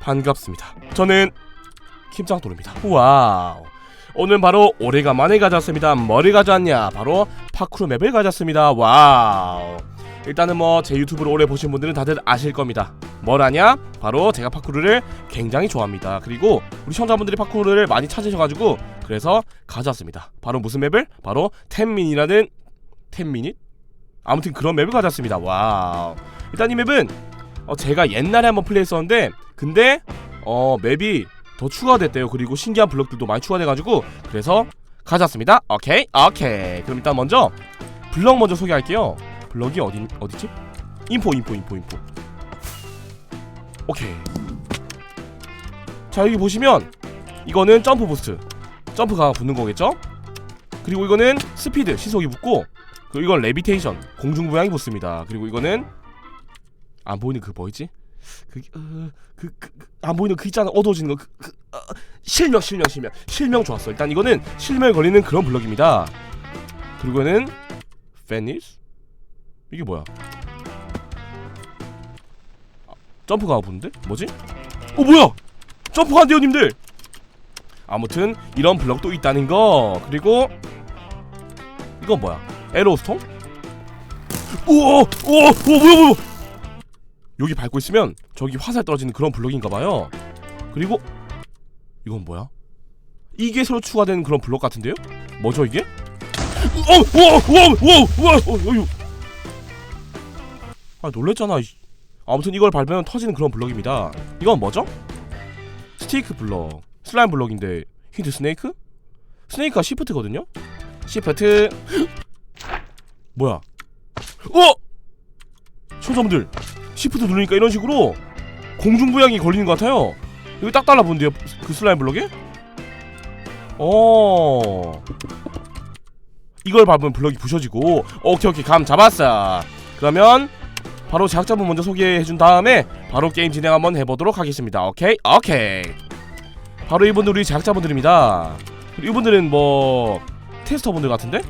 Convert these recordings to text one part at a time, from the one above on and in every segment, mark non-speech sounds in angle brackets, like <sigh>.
반갑습니다. 저는 김장도르입니다. 와우. 오늘 바로 오래간만에 가졌습니다. 뭐를 가져왔냐? 바로 파쿠르 맵을 가졌습니다. 와우. 일단은 뭐 제 유튜브를 오래 보신 분들은 다들 아실 겁니다. 뭘 하냐? 바로 제가 파쿠르를 굉장히 좋아합니다. 그리고 우리 시청자분들이 파쿠르를 많이 찾으셔가지고 그래서 가져왔습니다. 바로 무슨 맵을? 바로 텐민이라는 텐미닛? 아무튼 그런 맵을 가져왔습니다. 와우. 일단 이 맵은 어, 제가 옛날에 한번 플레이했었는데 근데 어 맵이 더 추가됐대요. 그리고 신기한 블럭들도 많이 추가돼가지고 그래서 가져왔습니다. 오케이 오케이. 그럼 일단 먼저 블럭 먼저 소개할게요. 블럭이 어디 어디지? 인포 인포 인포 인포. 오케이. 자 여기 보시면 이거는 점프 부스트, 점프가 붙는 거겠죠? 그리고 이거는 스피드 시속이 붙고 그리고 이건 레비테이션 공중 부양이 붙습니다. 그리고 이거는 안 보이는 그 뭐였지? 그그그안 그, 그, 안 보이는 그 있잖아 어두워지는 거 그, 그, 어, 실명 실명 실명 실명 좋았어. 일단 이거는 실명 걸리는 그런 블럭입니다. 그리고는 페니스 이게 뭐야? 아, 점프가 붙는데 뭐지? 어 뭐야? 점프가 안 돼요, 님들. 아무튼 이런 블럭도 있다는 거. 그리고 이건 뭐야? 에로스톰? 우와! 우와! 우와 뭐야 뭐야! 여기 밟고 있으면 저기 화살 떨어지는 그런 블럭인가 봐요. 그리고 이건 뭐야? 이게 새로 추가된 그런 블럭 같은데요? 뭐죠 이게? 어! 우와! 우와! 우와! 우와! 어, 어휴. 아 놀랬잖아. 아무튼 이걸 밟으면 터지는 그런 블럭입니다. 이건 뭐죠? 스테이크 블럭. 슬라임 블럭인데 힌트 스네이크? 스네이크가 시프트거든요? 시프트 <gasps> 뭐야? 어! 시청자분들 시프트 누르니까 이런 식으로 공중부양이 걸리는 것 같아요. 여기 딱 달라붙는데요, 그 슬라임 블럭에? 어. 이걸 밟으면 블럭이 부셔지고 오케이 오케이 감 잡았어. 그러면 바로 제작자분 먼저 소개해준 다음에 바로 게임 진행 한번 해보도록 하겠습니다. 오케이 오케이. 바로 이분들 우리 제작자분들입니다. 이분들은 뭐 테스터분들 같은데?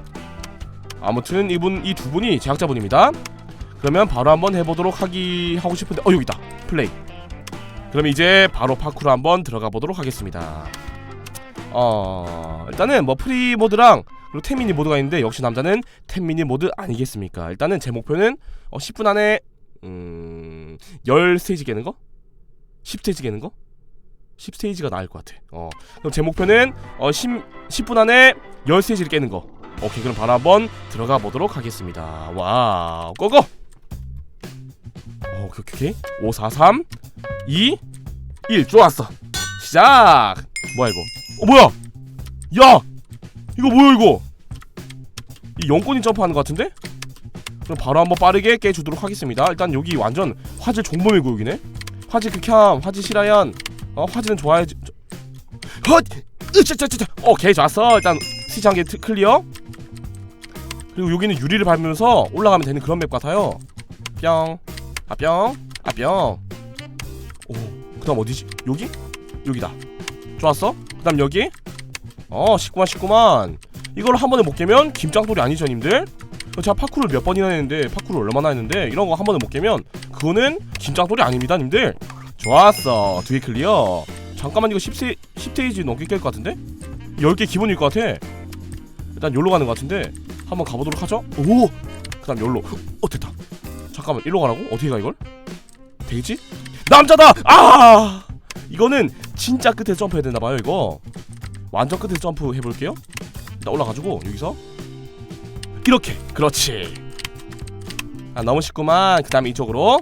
아무튼 이분 이 두 분이 제작자분입니다. 그러면 바로 한번 해보도록 하기 하고 싶은데 어 여기다 플레이. 그럼 이제 바로 파쿠르 한번 들어가 보도록 하겠습니다. 어 일단은 뭐 프리 모드랑 그리고 텐미니 모드가 있는데 역시 남자는 텐미니 모드 아니겠습니까? 일단은 제 목표는 어 10분 안에 음... 10스테이지 깨는 거? 10스테이지 깨는 거? 10스테이지가 나을 것 같아. 어. 그럼 제 목표는 어 10, 10분 안에 10스테이지를 깨는 거. 오케이 그럼 바로 한번 들어가 보도록 하겠습니다. 와우 고고. 어, 오케이 오케이 5 4 3 2 1 좋았어. 시작. 뭐야 이거? 어 뭐야? 야 이거 뭐야 이거? 이 영권이 점프하는 것 같은데? 그럼 바로 한번 빠르게 깨주도록 하겠습니다. 일단 여기 완전 화질 종범의 구역이네. 화질 극혐, 화질 실하연. 어 화질은 좋아야지. 헛! 으짜짜짜짜. 오케이 좋았어. 일단 스위치 한개 클리어. 그리고 여기는 유리를 밟으면서 올라가면 되는 그런 맵 같아요. 뿅. 아 뿅. 아 뿅. 오. 그 다음 어디지? 여기? 여기다. 좋았어. 그 다음 여기. 어, 19만 19만. 이걸 한 번에 못 깨면 김장돌이 아니죠, 님들? 제가 파쿠를 몇 번이나 했는데 파쿠를 얼마나 했는데 이런 거 한 번에 못 깨면 그거는 김장돌이 아닙니다, 님들. 좋았어. 두 개 클리어. 잠깐만 이거 10세 10스테이지 넘게 깰 것 같은데? 10개 기본일 것 같아. 일단 여기로 가는 것 같은데 한번 가보도록 하죠. 오. 그 다음 여기로. 어 됐다. 잠깐만 일로 가라고? 어떻게 가 이걸? 되겠지? 남자다. 아. 이거는 진짜 끝에 점프해야 되나 봐요 이거. 완전 끝에 점프 해볼게요. 일단 올라가지고 여기서 이렇게. 그렇지. 아 너무 쉽구만. 그 다음에 이쪽으로.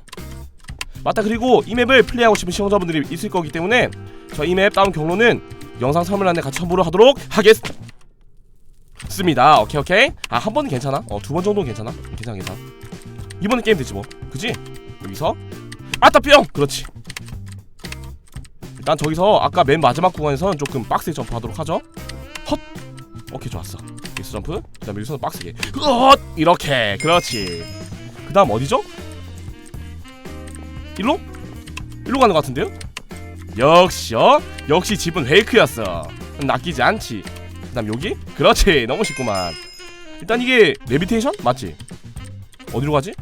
맞다 그리고 이 맵을 플레이하고 싶은 시청자분들이 있을 거기 때문에 저 이 맵 다운 경로는 영상 설명란에 같이 첨부를 하도록 하겠습니다. 오케이 오케이. 아 한 번은 괜찮아. 어두 번 정도는 괜찮아. 괜찮아 괜찮아. 이번엔 게임 되지 뭐. 그지? 여기서 아따 뿅. 그렇지. 일단 저기서 아까 맨 마지막 구간에서는 조금 빡세게 점프하도록 하죠. 헛. 오케이 좋았어. 여기서 점프. 그 다음에 여기서 빡세게. 헛. 이렇게. 그렇지. 그 다음 어디죠? 일로? 일로 가는 것 같은데요? 역시요. 역시 집은 페이크였어. 낚이지 않지. 그 다음 여기? 그렇지. 너무 쉽구만. 일단 이게 레비테이션 맞지? 어디로 가지?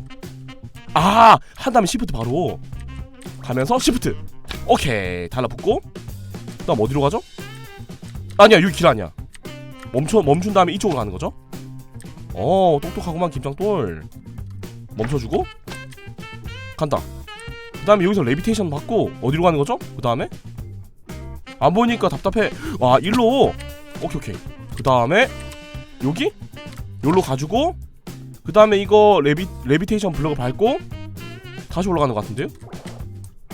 아, 한 다음에 시프트 바로. 가면서 시프트. 오케이. 달라붙고. 그 다음 어디로 가죠? 아니야 여기 길 아니야. 멈춰 멈춘 다음에 이쪽으로 가는 거죠? 어 똑똑하구만 김장돌. 멈춰주고. 간다. 그 다음에 여기서 레비테이션 받고 어디로 가는 거죠? 그 다음에? 안 보니까 답답해. 와 일로. 오케이 오케이. 그 다음에 여기? 여기로 가지고 그 다음에 이거 레비 레비테이션 블럭을 밟고 다시 올라가는 것 같은데요?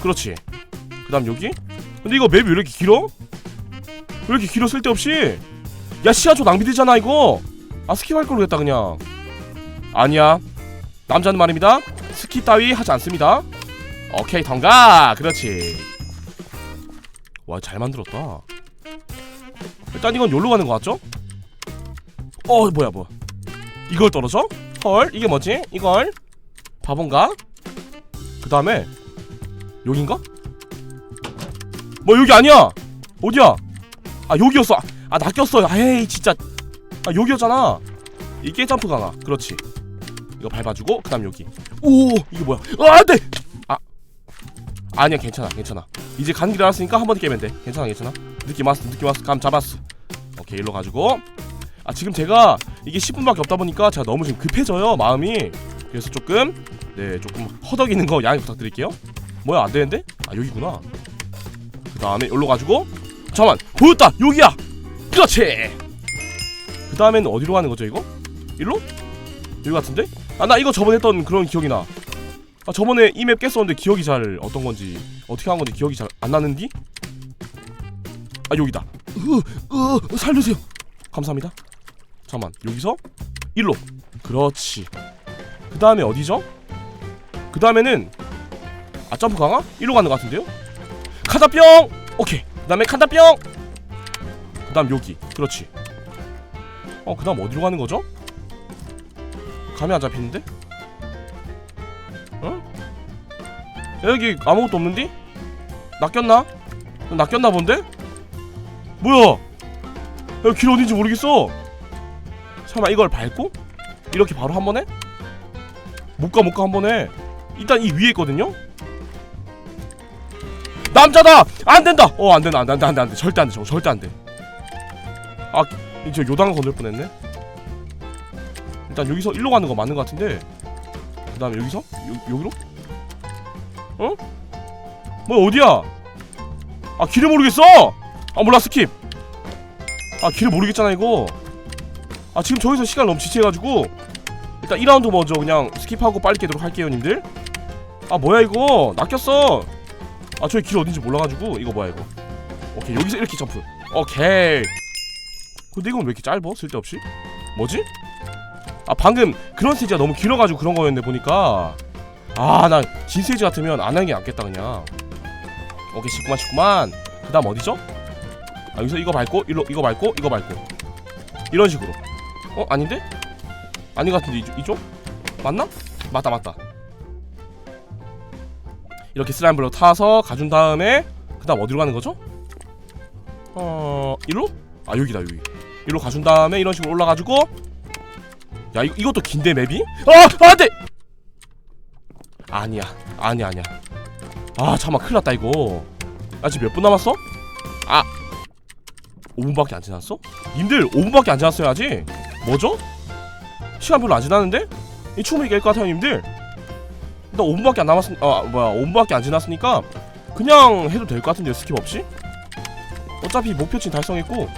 그렇지. 그 다음 여기? 근데 이거 맵이 왜 이렇게 길어? 왜 이렇게 길어 쓸데없이? 야 시간 좀 낭비되잖아 이거. 아 스킵할 걸로 했다 그냥. 아니야. 남자는 말입니다. 스킵 따위 하지 않습니다. 오케이 덩가! 그렇지. 와 잘 만들었다. 일단 이건 여기로 가는 거 같죠? 어 뭐야 뭐야. 이걸 떨어져? 헐 이게 뭐지? 이걸? 바본가? 그 다음에 여긴가? 뭐 여기 아니야! 어디야? 아 여기였어. 아 낚였어요. 에이 진짜. 아 여기였잖아. 이게 점프 강화 그렇지. 이거 밟아주고 그 다음 여기. 오 이게 뭐야? 아 안돼! 아. 아니야 괜찮아 괜찮아. 이제 가는 길 알았으니까 한 번에 깨면 돼. 괜찮아 괜찮아. 느낌 왔어 느낌 왔어. 감 잡았어. 오케이 일로 가지고 아 지금 제가 이게 10분밖에 없다 보니까 제가 너무 지금 급해져요 마음이. 그래서 조금 네 조금 허덕이는 거 양해 부탁드릴게요. 뭐야 안 되는데? 아 여기구나. 그 다음에 여기로 가지고 잠만 보였다! 여기야! 그렇지! 그 다음에는 어디로 가는 거죠 이거? 일로? 여기 같은데? 아 나 이거 저번에 했던 그런 기억이 나. 아, 저번에 이 맵 깼었는데 기억이 잘 어떤 건지 어떻게 한 건지 기억이 잘 안 나는디? 아 여기다. 으, 으, 살려주세요. 감사합니다 잠만 여기서? 일로. 그렇지. 그 다음에 어디죠? 그 다음에는 아 점프 강화? 일로 가는 것 같은데요? 카다뿅! 오케이. 그 다음에 칸다뿅! 그 다음 여기. 그렇지. 어그 다음 어디로 가는 거죠? 감이 안 잡히는데? 응? 여기 아무것도 없는디? 낚였나? 낚였나 본데? 뭐야? 여기 길 어딘지 모르겠어 설마 이걸 밟고? 이렇게 바로 한 번에? 못 가 못 가 한 번에? 일단 이 위에 있거든요? 남자다! 안 된다! 어 안 된다 안 된다 안돼 안돼. 절대 안 돼 저거. 절대 안 돼. 아 이제 요당을 건들 뻔했네. 일단 여기서 일로 가는 거 맞는 거 같은데. 그 다음에 여기서? 요, 여기로? 어? 뭐 어디야? 아 길을 모르겠어! 아 몰라 스킵. 아 길을 모르겠잖아 이거 아 지금 저기서 시간 너무 지체해가지고 일단 2라운드 먼저 그냥 스킵하고 빨리 깨도록 할게요 님들. 아 뭐야 이거? 낚였어. 아 저기 길 어딘지 몰라가지고 이거 뭐야 이거? 오케이 여기서 이렇게 점프. 오케이. 근데 이건 왜 이렇게 짧어? 쓸데없이? 뭐지? 아 방금 그런 스테이지가 너무 길어가지고 그런 거였는데 보니까. 아나 진 스테이지 같으면 안 하는 게 낫겠다 그냥. 오케이 19만 19만. 그 다음 어디죠? 아 여기서 이거 밟고 이로, 이거 밟고 이거 밟고. 이런 식으로 어? 아닌데? 아닌 것 같은데 이쪽? 이쪽? 맞나? 맞다 맞다 이렇게 슬라임블로 타서 가준 다음에 그 다음 어디로 가는 거죠? 어... 일로? 아 여기다 여기 일로 가준 다음에 이런 식으로 올라가지고 야 이거, 이것도 긴데 맵이? 아! 안돼! 아니야 아니야 아니야 아 잠깐만 큰일 났다 이거 아직 몇분 남았어? 아 5분밖에 안 지났어? 님들 5분밖에 안 지났어요 아직 뭐죠? 시간 별로 안 지났는데? 이 충분히 깰 것 같아요 님들 일단 5분밖에 안 남았으 아 뭐야 5분밖에 안 지났으니까 그냥 해도 될 것 같은데요 스킵 없이? 어차피 목표치 달성했고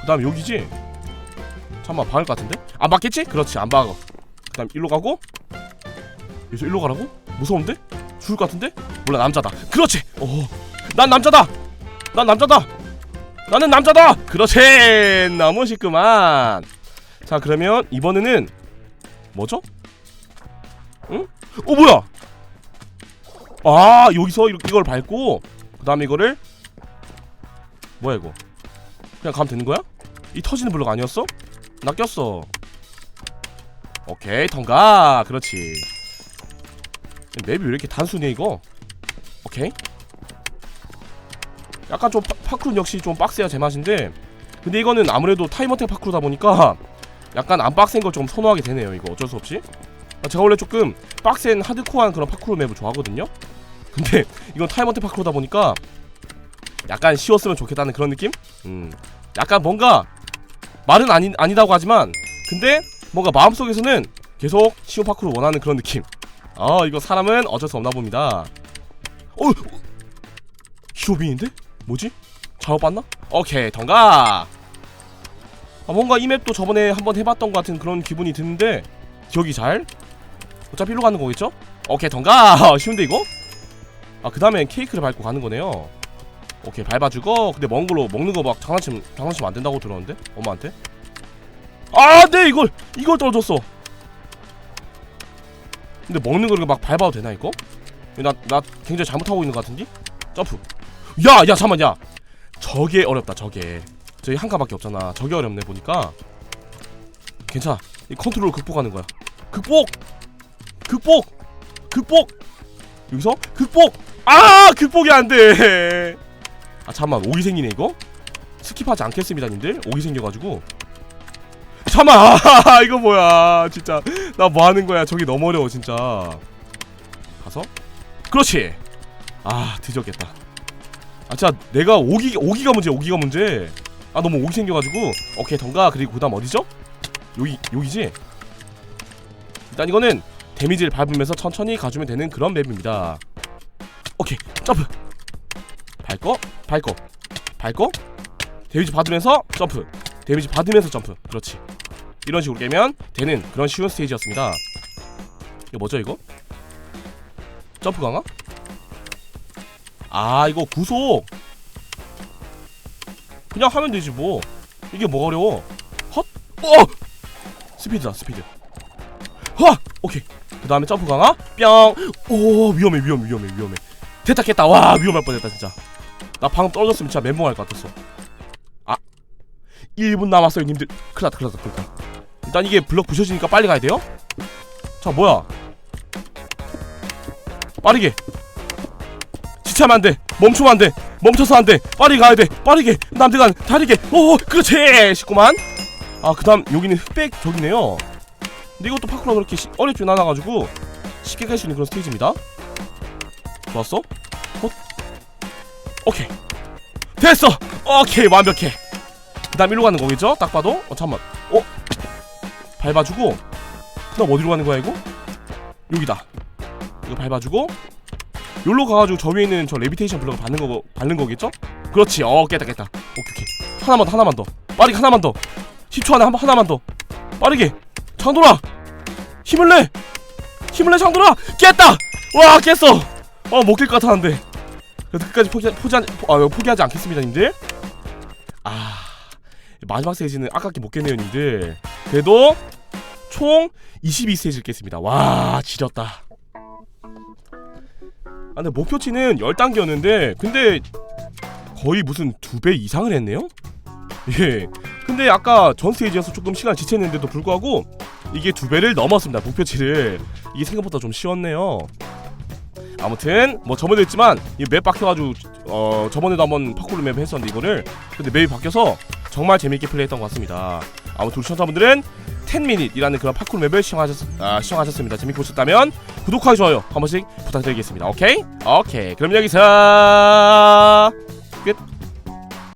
그 다음 여기지? 잠깐만 박을 것 같은데? 안 박겠지? 그렇지 안 박어 그 다음 일로 가고 여기서 일로 가라고? 무서운데? 죽을 것 같은데? 몰라 남자다 그렇지! 오난 남자다! 난 남자다! 나는 남자다! 그렇지! 너무 쉽구만 자 그러면 이번에는 뭐죠? 응? 어 뭐야? 아 여기서 이- 이걸 밟고 그 다음에 이거를 뭐야 이거 그냥 가면 되는 거야? 이 터지는 블록 아니었어? 낚였어 오케이 통과 그렇지 맵이 왜 이렇게 단순해 이거 오케이 약간 좀 파, 파크룬 역시 좀 빡세야 제맛인데 근데 이거는 아무래도 타이머택 파크루다 보니까 약간 안 빡센 걸 좀 선호하게 되네요 이거. 어쩔 수 없이. 아, 제가 원래 조금 빡센 하드코어한 그런 파크루 맵을 좋아하거든요. <laughs> 근데 이건 타임어택 파크로다 보니까 약간 쉬웠으면 좋겠다는 그런 느낌? 음. 약간 뭔가 말은 아니, 아니다고 하지만 근데 뭔가 마음속에서는 계속 쉬운 파크를 원하는 그런 느낌. 아 이거 사람은 어쩔 수 없나 봅니다. 어? 히로빈인데? 뭐지? 잘못 봤나? 오케이 덩가 아, 뭔가 이 맵도 저번에 한번 해봤던 것 같은 그런 기분이 드는데 기억이 잘 어차피 일로 가는 거겠죠? 오케이 덩가 <laughs> 쉬운데 이거? 아 그 다음엔 케이크를 밟고 가는 거네요 오케이 밟아주고 근데 먼 걸로 먹는 거 막 장난치면 장난치면 안 된다고 들었는데 엄마한테 아네 이걸 이걸 떨어졌어 근데 먹는 걸막 밟아도 되나 이거? 나나 굉장히 잘못하고 있는 것 같은데? 점프 야야 잠깐만 야 저게 어렵다 저게. 저기 한 칸밖에 없잖아. 저게 어렵네 보니까. 괜찮아. 이 컨트롤 극복하는 거야. 극복! 극복! 극복! 여기서? 극복! 아! 극복이 안돼! 아 잠만. 오이 생기네 이거? 스킵하지 않겠습니다 님들. 오이 생겨가지고. 잠만. 아, <laughs> 이거 뭐야. 진짜. 나 뭐하는 거야. 저기 너무 어려워 진짜. 가서? 그렇지! 아 뒤졌겠다 아 진짜 내가 오기 오기가 문제 오기가 문제. 아 너무 오기 생겨가지고. 오케이 던가. 그리고 그다음 어디죠? 여기 여기지? 일단 이거는 데미지를 밟으면서 천천히 가주면 되는 그런 맵입니다. 오케이 점프. 밟고 밟고 밟고. 데미지 받으면서 점프. 데미지 받으면서 점프. 그렇지. 이런 식으로 깨면 되는 그런 쉬운 스테이지였습니다. 이거 뭐죠 이거? 점프 강화? 아 이거 구속. 그냥 하면 되지 뭐. 이게 뭐가 어려워? 헛? 어! 스피드다 스피드. 하! 오케이. 그 다음에 점프 강화. 뿅오 위험해 위험해 위험해 위험해. 됐다 깼다. 와 위험할 뻔했다 진짜. 나 방금 떨어졌으면 진짜 멘붕할 것 같았어. 아. 1분 남았어요 님들. 큰일났다 큰일났다 큰일났다. 일단 이게 블럭 부셔지니까 빨리 가야 돼요? 자 뭐야? 빠르게 지체하면 안 돼. 멈추면 안 돼. 멈춰서 안돼. 빨리 가야 돼. 빠르게. 남들간 다르게. 오 그렇지. 쉽구만. 아 그 다음 여기는 흑백 저기네요. 근데 이것도 파크가 그렇게 시, 어렵진 않아가지고 쉽게 갈 수 있는 그런 스테이지입니다. 좋았어? 헛. 오케이. 됐어. 오케이 완벽해. 그 다음 일로 가는 거겠죠? 딱 봐도? 어 잠만. 어? 밟아주고. 그 다음 어디로 가는 거야 이거? 여기다. 이거 밟아주고 여기로 가가지고 저 위에 있는 저 레비테이션 블럭을 밟는 거 밟는 거겠죠? 그렇지. 어 깼다 깼다. 오케이 오케이. 하나만 더 하나만 더. 빠르게 하나만 더. 10초 안에 한 번 하나만 더. 빠르게. 장돌아. 힘을 내. 힘을 내 장돌아. 깼다. 와 깼어. 어못 깰 것 같았는데. 끝까지 포기 포기 포, 아, 포기하지 않겠습니다, 님들. 아 마지막 스테이지는 아깝게 못 깼네요, 님들. 그래도 총 22스테이지를 깼습니다. 와 지렸다. 아 근데 목표치는 10단계였는데 근데 거의 무슨 두 배 이상을 했네요? 예. 근데 아까 전 스테이지에서 조금 시간 지체했는데도 불구하고 이게 두 배를 넘었습니다 목표치를. 이게 생각보다 좀 쉬웠네요. 아무튼 뭐 저번에도 했지만 이맵 바뀌어가지고 어 저번에도 한번 파쿠르 맵 했었는데 이거를. 근데 맵이 바뀌어서 정말 재밌게 플레이했던 것 같습니다. 아무튼 우리 시청자분들은 10미닛이라는 그런 파쿠르 맵을 시청하셨, 아, 시청하셨습니다. 재밌게 보셨다면 구독하기 좋아요 한 번씩 부탁드리겠습니다 오케이? 오케이 그럼 여기서